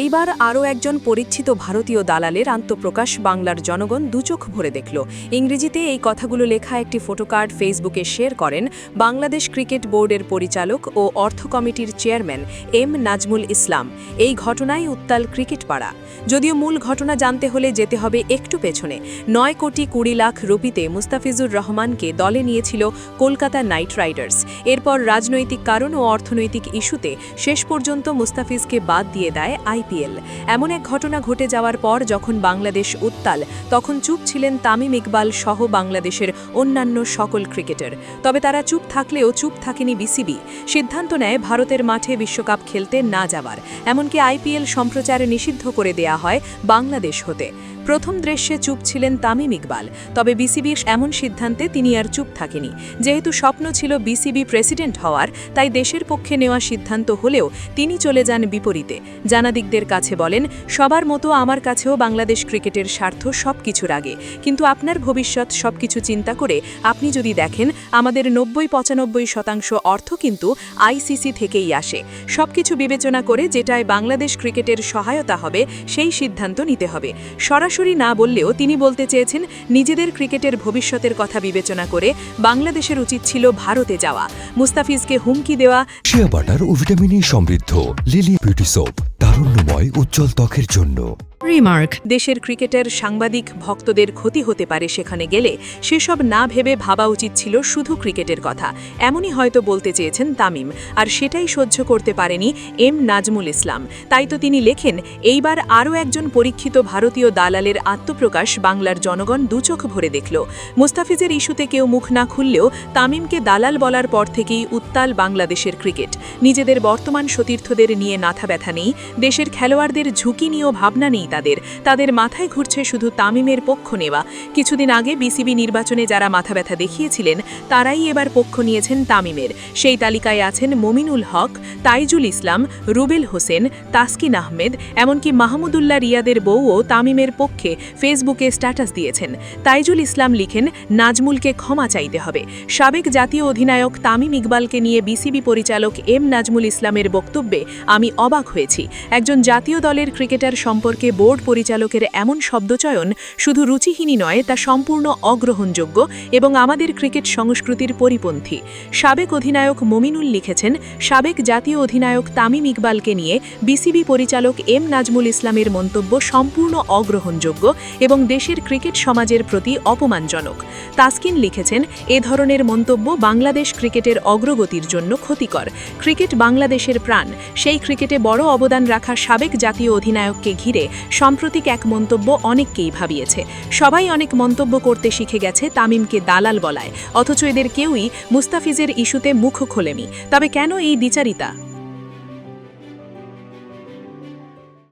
এইবার আরও একজন পরিচ্ছিত ভারতীয় দালালের আত্মপ্রকাশ বাংলার জনগণ দুচোখ ভরে দেখল। ইংরেজিতে এই কথাগুলো লেখা একটি ফটোকার্ড ফেসবুকে শেয়ার করেন বাংলাদেশ ক্রিকেট বোর্ডের পরিচালক ও অর্থ কমিটির চেয়ারম্যান এম নাজমুল ইসলাম। এই ঘটনায় উত্তাল ক্রিকেট পাড়া যদিও মূল ঘটনা জানতে হলে যেতে হবে একটু পেছনে, নয় কোটি কুড়ি লাখ রুপিতে মুস্তাফিজুর রহমানকে দলে নিয়েছিল কলকাতা নাইট রাইডার্স। এরপর রাজনৈতিক কারণ ও অর্থনৈতিক ইস্যুতে শেষ পর্যন্ত মুস্তাফিজকে বাদ দিয়ে দেয় আইপিএল। এমন এক ঘটনা ঘটে যাওয়ার পর যখন বাংলাদেশ উত্তাল, তখন চুপ ছিলেন তামিম ইকবাল সহ বাংলাদেশের অন্যান্য সকল ক্রিকেটার। তবে তারা চুপ থাকলেও চুপ থাকেনি বিসিবি। সিদ্ধান্ত নেয় ভারতের মাঠে বিশ্বকাপ খেলতে না যাওয়ার। এমনকি আইপিএল সম্প্রচার নিষিদ্ধ করে দেয়া হয় বাংলাদেশ হতে। প্রথম দৃশ্যে চুপ ছিলেন তামিম ইকবাল, তবে বিসিবির এমন সিদ্ধান্তে তিনি আর চুপ থাকেনি। যেহেতু স্বপ্ন ছিল বিসিবি প্রেসিডেন্ট হওয়ার, তাই দেশের পক্ষে নেওয়া সিদ্ধান্ত হলেও তিনি চলে যান বিপরীতে। জানাদিকদের কাছে বলেন, সবার মতো আমার কাছেও বাংলাদেশ ক্রিকেটের স্বার্থ সব কিছুর আগে। কিন্তু আপনার ভবিষ্যৎ সব কিছু চিন্তা করে আপনি যদি দেখেন, আমাদের নব্বই পঁচানব্বই শতাংশ অর্থ কিন্তু আইসিসি থেকেই আসে। সবকিছু বিবেচনা করে যেটায় বাংলাদেশ ক্রিকেটের সহায়তা হবে, সেই সিদ্ধান্ত নিতে হবে। সরাসরি না বললেও তিনি বলতে চেয়েছেন, নিজেদের ক্রিকেটের ভবিষ্যতের কথা বিবেচনা করে বাংলাদেশের উচিত ছিল ভারতে যাওয়া। মুস্তাফিজকে হুমকি দেওয়া। শিয়া বাটার ও ভিটামিন সমৃদ্ধ লিলি বিউটি সোপ, তারুণ্যময়, উজ্জ্বল ত্বকের জন্য। রিমার্ক দেশের ক্রিকেটের সাংবাদিক ভক্তদের ক্ষতি হতে পারে সেখানে গেলে সেসব না ভেবে ভাবা উচিত ছিল শুধু ক্রিকেটের কথা। এমনই হয়তো বলতে চেয়েছেন তামিম। আর সেটাই সহ্য করতে পারেনি এম নাজমুল ইসলাম। তাই তো তিনি লেখেন, এইবার আরও একজন পরীক্ষিত ভারতীয় দালালের আত্মপ্রকাশ বাংলার জনগণ দুচোখ ভরে দেখল। মুস্তাফিজের ইস্যুতে কেউ মুখ না খুললেও তামিমকে দালাল বলার পর থেকেই উত্তাল বাংলাদেশের ক্রিকেট। নিজেদের বর্তমান সতীর্থদের নিয়ে মাথা ব্যথা নেই, দেশের খেলোয়াড়দের ঝুঁকি নিয়েও ভাবনা নেই তাদের। তাদের মাথায় ঘুরছে শুধু তামিমের পক্ষ নেওয়া। কিছুদিন আগে বিসিবি নির্বাচনে যারা মাথা ব্যথা দেখিয়েছিলেন, তারাই এবার পক্ষ নিয়েছেন তামিমের। সেই তালিকায় আছেন মমিনুল হক, তাইজুল ইসলাম, রুবেল হোসেন, তাসকিন আহমেদ, এমনকি মাহমুদুল্লাহ রিয়াদের বউও তামিমের পক্ষে ফেসবুকে স্ট্যাটাস দিয়েছেন। তাইজুল ইসলাম লিখেন, নাজমুলকে ক্ষমা চাইতে হবে। সাবেক জাতীয় অধিনায়ক তামিম ইকবালকে নিয়ে বিসিবি পরিচালক এম নাজমুল ইসলামের বক্তব্যে আমি অবাক হয়েছি। একজন জাতীয় দলের ক্রিকেটার সম্পর্কে বোর্ড পরিচালকের এমন শব্দচয়ন শুধু রুচিহীনই নয়, তা সম্পূর্ণ অগ্রহণযোগ্য এবং আমাদের ক্রিকেট সংস্কৃতির পরিপন্থী। সাবেক অধিনায়ক মমিনুল লিখেছেন, সাবেক জাতীয় অধিনায়ক তামিম ইকবালকে নিয়ে বিসিবি পরিচালক এম নাজমুল ইসলামের মন্তব্য সম্পূর্ণ অগ্রহণযোগ্য এবং দেশের ক্রিকেট সমাজের প্রতি অপমানজনক। তাসকিন লিখেছেন, এ ধরনের মন্তব্য বাংলাদেশ ক্রিকেটের অগ্রগতির জন্য ক্ষতিকর। ক্রিকেট বাংলাদেশের প্রাণ, সেই ক্রিকেটে বড় অবদান রাখা সাবেক জাতীয় অধিনায়ককে ঘিরে সাম্প্রতিক এক মন্তব্য অনেককেই ভাবিয়েছে। সবাই অনেক মন্তব্য করতে শিখে গেছে তামিমকে দালাল বলায়। অথচ এদের কেউই মুস্তাফিজের ইস্যুতে মুখ খোলেনি। তবে কেন এই দ্বিচারিতা